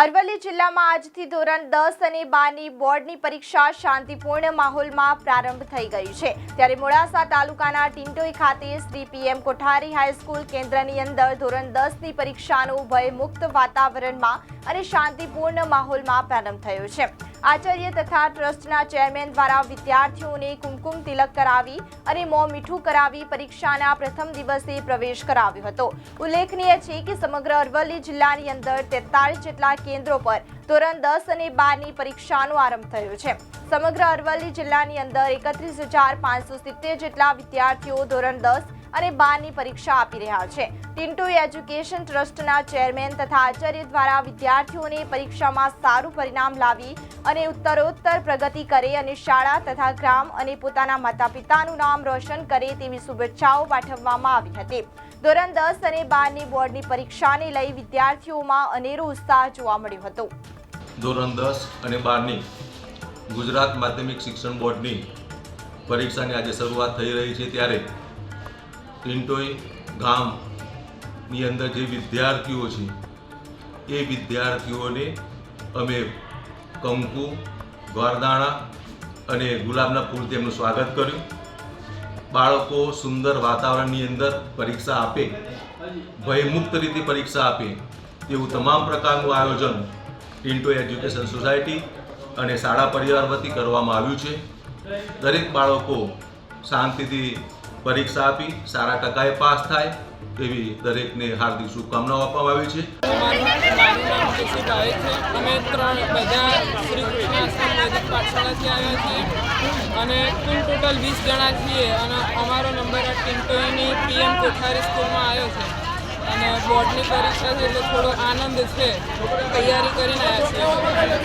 અરવલ્લી જિલ્લામાં આજથી ધોરણ દસ અને બારની બોર્ડની પરીક્ષા શાંતિપૂર્ણ માહોલમાં પ્રારંભ થઈ ગઈ છે. ત્યારે મોડાસા તાલુકાના ટિંટોઈ ખાતે શ્રી પીએમ કોઠારી હાઈસ્કૂલ કેન્દ્રની અંદર ધોરણ દસની પરીક્ષાનું ભયમુક્ત વાતાવરણમાં અને શાંતિપૂર્ણ માહોલમાં પ્રારંભ થયો છે. આચાર્ય તથા ટ્રસ્ટના ચેરમેન દ્વારા વિદ્યાર્થીઓને કુમકુમ તિલક કરાવી અને મોં મીઠું કરાવી પરીક્ષાના પ્રથમ દિવસે પ્રવેશ કરાવ્યો હતો. ઉલ્લેખનીય છે કે સમગ્ર અરવલ્લી જિલ્લાની અંદર તેતાલીસ જેટલા કેન્દ્રો પર ધોરણ દસ અને બારની પરીક્ષાનો આરંભ થયો છે. સમગ્ર અરવલ્લી જિલ્લાની અંદર એકત્રીસ હજાર પાંચસો સિત્તેર જેટલા વિદ્યાર્થીઓ ધોરણ દસ અને બારની પરીક્ષા આપી રહ્યા છે. ટિન્ટુ એજ્યુકેશન ટ્રસ્ટના ચેરમેન તથા આચાર્ય દ્વારા વિદ્યાર્થીઓને પરીક્ષામાં સારું પરિણામ લાવી અને ઉત્તરોત્તર પ્રગતિ કરે અને શાળા તથા ગ્રામ અને પોતાના માતા પિતાનું નામ રોશન કરે તેવી શુભેચ્છાઓ પાઠવવામાં આવી હતી. ધોરણ દસ અને બારની બોર્ડની પરીક્ષાને લઈ વિદ્યાર્થીઓમાં અનેરો ઉત્સાહ જોવા મળ્યો હતો. ધોરણ દસ અને બારની ગુજરાત માધ્યમિક શિક્ષણ બોર્ડની પરીક્ષાની આજે શરૂઆત થઈ રહી છે ત્યારે પિન્ટોઈ ગામની અંદર જે વિદ્યાર્થીઓ છે, એ વિદ્યાર્થીઓને અમે કંકુ, ગોરદાણા અને ગુલાબના ફૂલથી એમનું સ્વાગત કર્યું. બાળકો સુંદર વાતાવરણની અંદર પરીક્ષા આપે, ભયમુક્ત રીતે પરીક્ષા આપે, એવું તમામ પ્રકારનું આયોજન પિન્ટો એજ્યુકેશન સોસાયટી અને શાળા પરિવાર વતી કરવામાં આવ્યું છે. દરેક બાળકો શાંતિથી પરીક્ષા આપી, સારા ટકાએ પાસ થાય એવી દરેકને હાર્દિક શુભકામનાઓ આપવામાં આવી છે. અમે ત્રણ બધા શ્રી પાઠશાળાથી આવ્યા છીએ અને કુલ ટોટલ વીસ જણા છીએ અને અમારો નંબર આ ટિન્ટોઈની પીએમ કોઠારી સ્કૂલમાં આવ્યો છે. અને બોર્ડની પરીક્ષા છે એટલે થોડો આનંદ છે, તૈયારી કરીને આવ્યા છીએ.